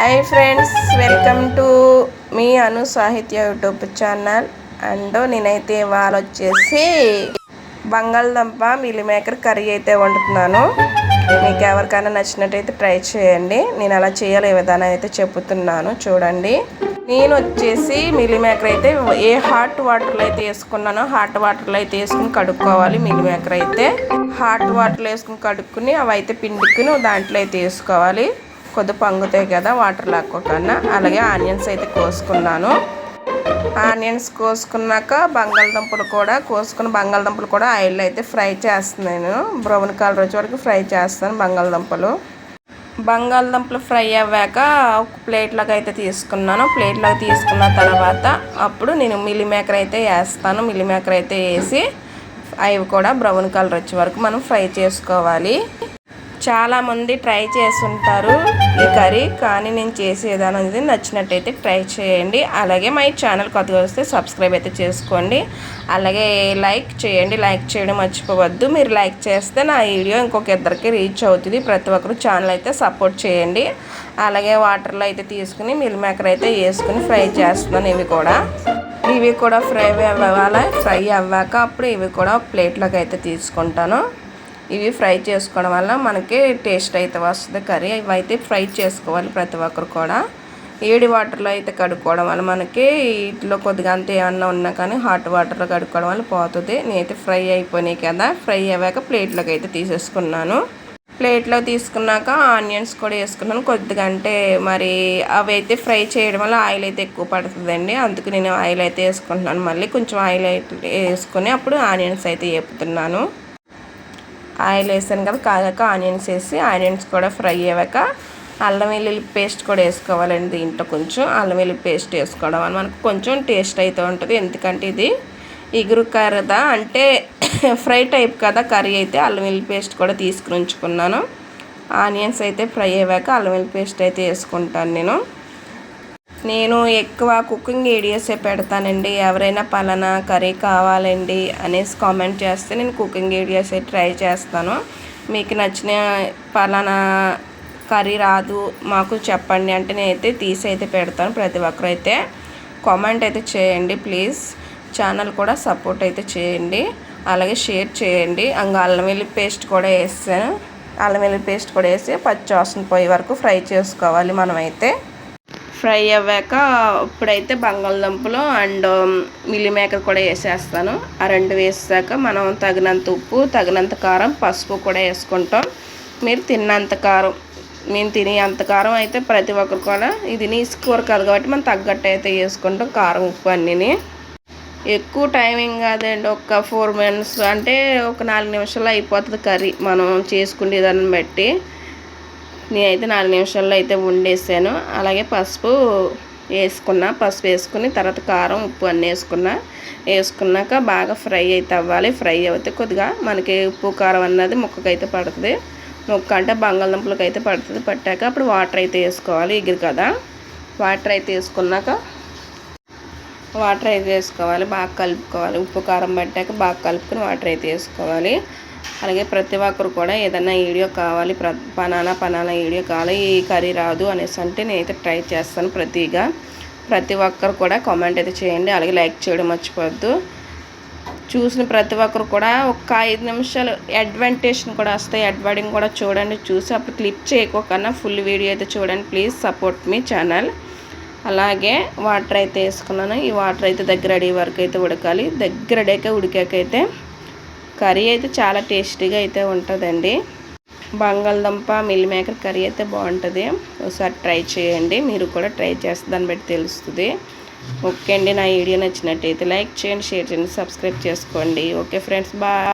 Hi friends welcome to మీ Anu Sahitya YouTube channel and నేనైతే ఇవాళ వచ్చేసి బంగాళదుంప మిల్లి మేకర్ కర్రీ అయితే వండుతున్నాను. మీకు ఎవరికైనా నచ్చినట్టయితే ట్రై చేయండి. నేను అలా చేయాలి విధానం అయితే చెప్తున్నాను. చూడండి. నేను వచ్చేసి మిల్లి మేకర్ అయితే ఏ హాట్ వాటర్లో అయితే వేసుకున్నానో హాట్ వాటర్లో అయితే వేసుకుని కడుక్కోవాలి మిల్లి మేకర్ అయితే. హాట్ వాటర్లో వేసుకుని కడుక్కుని అవి అయితే పిండుకుని దాంట్లో అయితే వేసుకోవాలి. కొద్దిగా పొంగుతాయి కదా వాటర్ లాక్కోకన్నా అలాగే ఆనియన్స్ అయితే కోసుకున్నాను. ఆనియన్స్ కోసుకున్నాక బంగాళదుంపలు కూడా కోసుకున్న బంగాళదుంపలు కూడా ఆయిల్ అయితే ఫ్రై చేస్తున్నాను. బ్రౌన్ కలర్ వచ్చే వరకు ఫ్రై చేస్తాను బంగాళదుంపలు. బంగాళదుంపలు ఫ్రై అవ్వాక ఒక ప్లేట్లోకి అయితే తీసుకున్నాను. ప్లేట్లోకి తీసుకున్న తర్వాత అప్పుడు నేను మిల్లి మేకర్ అయితే వేస్తాను. మిల్లి మేకర్ అయితే వేసి అవి కూడా బ్రౌన్ కలర్ వచ్చే వరకు మనం ఫ్రై చేసుకోవాలి. చాలామంది ట్రై చేస్తుంటారు ఈ కర్రీ కానీ నేను చేసేదాని అనేది నచ్చినట్టయితే ట్రై చేయండి. అలాగే మా ఛానల్ కొత్తగా వస్తే సబ్స్క్రైబ్ అయితే చేసుకోండి. అలాగే లైక్ చేయండి. లైక్ చేయడం మర్చిపోవద్దు. మీరు లైక్ చేస్తే నా వీడియో ఇంకొక ఇద్దరికి రీచ్ అవుతుంది. ప్రతి ఒక్కరు ఛానల్ అయితే సపోర్ట్ చేయండి. అలాగే వాటర్లో అయితే తీసుకుని మిల్ మేకర్ అయితే వేసుకుని ఫ్రై చేస్తున్నాను ఇవి కూడా. ఇవి కూడా ఫ్రై అవ్వాలి? ఫ్రై అవ్వాక అప్పుడు ఇవి కూడా ఒక ప్లేట్లోకి అయితే తీసుకుంటాను. ఇవి ఫ్రై చేసుకోవడం వల్ల మనకి టేస్ట్ అయితే వస్తుంది. కర్రీ ఇవి అయితే ఫ్రై చేసుకోవాలి ప్రతి ఒక్కరు కూడా. ఏడి వాటర్లో అయితే కడుక్కోవడం వల్ల మనకి వీటిలో కొద్దిగా అంత ఏమన్నా ఉన్నా కానీ హాట్ వాటర్లో కడుక్కోవడం వల్ల పోతుంది. నేనైతే ఫ్రై అయిపోయినాయి కదా ఫ్రై అయ్యాక ప్లేట్లోకి అయితే తీసేసుకున్నాను. ప్లేట్లో తీసుకున్నాక ఆనియన్స్ కూడా వేసుకున్నాను. కొద్దిగా అంటే మరి అవి అయితే ఫ్రై చేయడం వల్ల ఆయిల్ అయితే ఎక్కువ పడుతుందండి. అందుకు నేను ఆయిల్ అయితే వేసుకుంటున్నాను. మళ్ళీ కొంచెం ఆయిల్ అయితే వేసుకొని అప్పుడు ఆనియన్స్ అయితే వేపుతున్నాను. ఆయిల్ వేసాను కదా కాగాక ఆనియన్స్ వేసి ఆనియన్స్ కూడా ఫ్రై అయ్యాక అల్లం వెల్లుల్లి పేస్ట్ కూడా వేసుకోవాలండి దీంట్లో కొంచెం. అల్లం వెల్లుల్లి పేస్ట్ వేసుకోవడం వల్ల మనకు కొంచెం టేస్ట్ అయితే ఉంటుంది. ఎందుకంటే ఇది ఇగురు కర్రదా అంటే ఫ్రై టైప్ కదా కర్రీ అయితే అల్లం వెల్లుల్లి పేస్ట్ కూడా తీసుకుని ఉంచుకున్నాను. ఆనియన్స్ అయితే ఫ్రై అయ్యాక అల్లం వెల్లుల్లి పేస్ట్ అయితే వేసుకుంటాను నేను. నేను ఎక్కువ కుకింగ్ వీడియోసే పెడతానండి. ఎవరైనా పలానా కర్రీ కావాలండి అనేసి కామెంట్ చేస్తే నేను కుకింగ్ వీడియోసే ట్రై చేస్తాను. మీకు నచ్చిన పలానా కర్రీ రాదు మాకు చెప్పండి అంటే నేనైతే తీసి అయితే పెడతాను ప్రతి ఒక్కరు అయితే. కామెంట్ అయితే చేయండి ప్లీజ్. ఛానల్ కూడా సపోర్ట్ అయితే చేయండి. అలాగే షేర్ చేయండి. అంగా అల్లం వెల్లి పేస్ట్ కూడా వేస్తాను. అల్లం వెల్లి పేస్ట్ కూడా వేసి పచ్చి వాసన పోయే వరకు ఫ్రై చేసుకోవాలి మనమైతే. ఫ్రై అవ్వాక ఇప్పుడైతే బంగాళదుంపలు అండ్ మిల్లిమేకర్ కూడా వేసేస్తాను. ఆ రెండు వేసాక మనం తగినంత ఉప్పు తగినంత కారం పసుపు కూడా వేసుకుంటాం. మీరు తిన్నంత కారం మేము తినే అంత కారం అయితే ప్రతి ఒక్కరు కూడా ఇది నీసుకోరు కాదు కాబట్టి మనం తగ్గట్టు అయితే వేసుకుంటాం కారం ఉప్పు అన్నీ ఎక్కువ టైమింగ్ కాదండి ఒక ఫోర్ మినిట్స్ అంటే ఒక నాలుగు నిమిషాలు అయిపోతుంది కర్రీ. మనం చేసుకునే దాన్ని బట్టి. నేనైతే నాలుగు నిమిషాల్లో అయితే వండేసాను. అలాగే పసుపు వేసుకున్నా పసుపు వేసుకుని తర్వాత కారం ఉప్పు అన్నీ వేసుకున్నా. వేసుకున్నాక బాగా ఫ్రై అయితే అవ్వాలి. ఫ్రై అయితే కొద్దిగా మనకి ఉప్పు కారం అన్నది ముక్కకైతే పడుతుంది. ముక్క అంటే బంగాళదుంపలకి అయితే పడుతుంది. పట్టాక అప్పుడు వాటర్ అయితే వేసుకోవాలి. ఎగిరి కదా? వాటర్ అయితే వేసుకున్నాక వాటర్ అయితే వేసుకోవాలి. బాగా కలుపుకోవాలి. ఉప్పు కారం పట్టాక బాగా కలుపుకొని వాటర్ అయితే వేసుకోవాలి. అలాగే ప్రతి ఒక్కరు కూడా ఏదైనా వీడియో కావాలి ప్ర పనానా పనానా వీడియో కావాలి ఈ కర్రీ రాదు అనేసి అంటే నేనైతే ట్రై చేస్తాను ప్రతిగా. ప్రతి ఒక్కరు కూడా కామెంట్ అయితే చేయండి అలాగే లైక్ చేయడం మర్చిపోవద్దు. చూసిన ప్రతి ఒక్కరు కూడా ఒక ఐదు నిమిషాలు అడ్వాంటేషన్ కూడా వస్తాయి అడ్వర్డింగ్ కూడా చూడండి చూసి అప్పుడు క్లిప్ చేయకోకన్నా ఫుల్ వీడియో అయితే చూడండి ప్లీజ్ సపోర్ట్ మీ ఛానల్. అలాగే వాటర్ అయితే వేసుకున్నాను ఈ వాటర్ అయితే దగ్గర అడిగే వరకు అయితే ఉడకాలి దగ్గర అడిగాక ఉడికాకైతే కర్రీ అయితే చాలా టేస్టీగా అయితే ఉంటుందండి. బంగాళదుంప మిల్ మేకర్ కర్రీ అయితే బాగుంటుంది. ఒకసారి ట్రై చేయండి. మీరు కూడా ట్రై చేస్తే దాన్ని బట్టి తెలుస్తుంది. ఓకే అండి. నా వీడియో నచ్చినట్టయితే లైక్ చేయండి షేర్ చేయండి సబ్స్క్రైబ్ చేసుకోండి. Okay friends bye.